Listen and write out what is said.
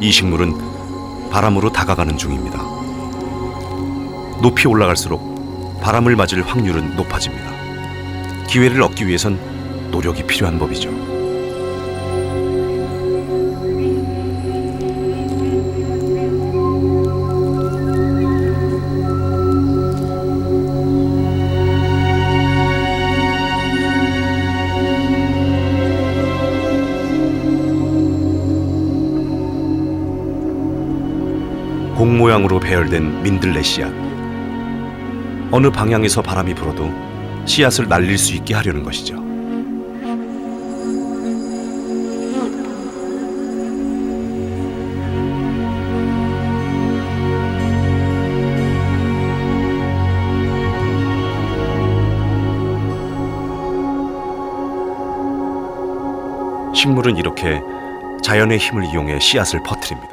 이 식물은 바람으로 다가가는 중입니다. 높이 올라갈수록 바람을 맞을 확률은 높아집니다. 기회를 얻기 위해선 노력이 필요한 법이죠. 공 모양으로 배열된 민들레 씨앗. 어느 방향에서 바람이 불어도 씨앗을 날릴 수 있게 하려는 것이죠. 식물은 이렇게 자연의 힘을 이용해 씨앗을 퍼뜨립니다.